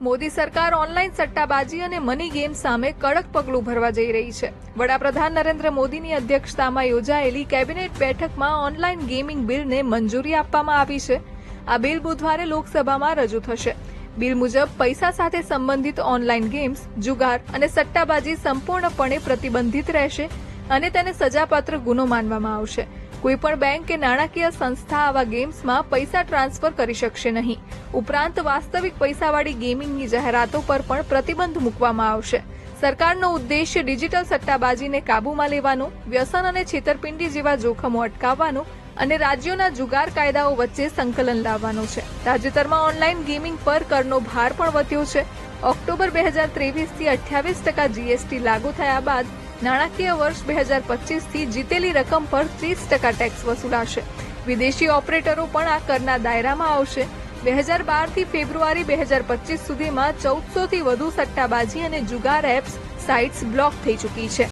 મોદી સરકાર ઓનલાઈન સટ્ટાબાજી અને money game સામે કડક પગલું ભરવા જઈ રહી છે. વડાપ્રધાન નરેન્દ્ર મોદીની અધ્યક્ષતામાં યોજાયેલી કેબિનેટ બેઠકમાં ઓનલાઈન ગેમિંગ બિલને મંજૂરી આપવામાં આવી છે. આ બિલ બુધવારે લોકસભામાં રજૂ થશે. બિલ મુજબ પૈસા સાથે સંબંધિત ઓનલાઈન ગેમ્સ, જુગાર અને સટ્ટાબાજી સંપૂર્ણપણે પ્રતિબંધિત રહેશે. અને તેને સજાપાત્ર ગુનો માનવામાં આવશે. કોઈપણ બેંક કે નાણાકીય સંસ્થા આવા ગેમ્સમાં પૈસા ટ્રાન્સફર કરી શકશે નહીં. ઉપરાંત વાસ્તવિક પૈસાવાળી ગેમિંગની જાહેરાતો પર પણ પ્રતિબંધ મૂકવામાં આવશે. સરકારનો ઉદ્દેશ્ય ડિજિટલ સટ્ટાબાજીને કાબૂમાં લેવાનું, વ્યસન અને છેતરપિંડી જેવા જોખમો અટકાવવાનું અને રાજ્યોના જુગાર કાયદાઓ વચ્ચે સંકલન લાવવાનું છે. તાજેતરમાં ઓનલાઈન ગેમિંગ પર કરનો ભાર પણ વધ્યો છે. ઓક્ટોબર બે હજાર ત્રેવીસથી અઠ્યાવીસ ટકા જીએસટી લાગુ થયા બાદ નાણાકીય વર્ષ બે હજાર પચીસથી જીતેલી રકમ પર ત્રીસ ટકા ટેક્સ વસૂલાશે. વિદેશી ઓપરેટરો પણ આ કરના દાયરામાં આવશે. બે હજાર બારથી ફેબ્રુઆરી બે હજાર પચીસ સુધીમાં ચૌદસોથી વધુ સટ્ટાબાજી અને જુગાર એપ્સ સાઇટ્સ બ્લોક થઈ ચૂકી છે.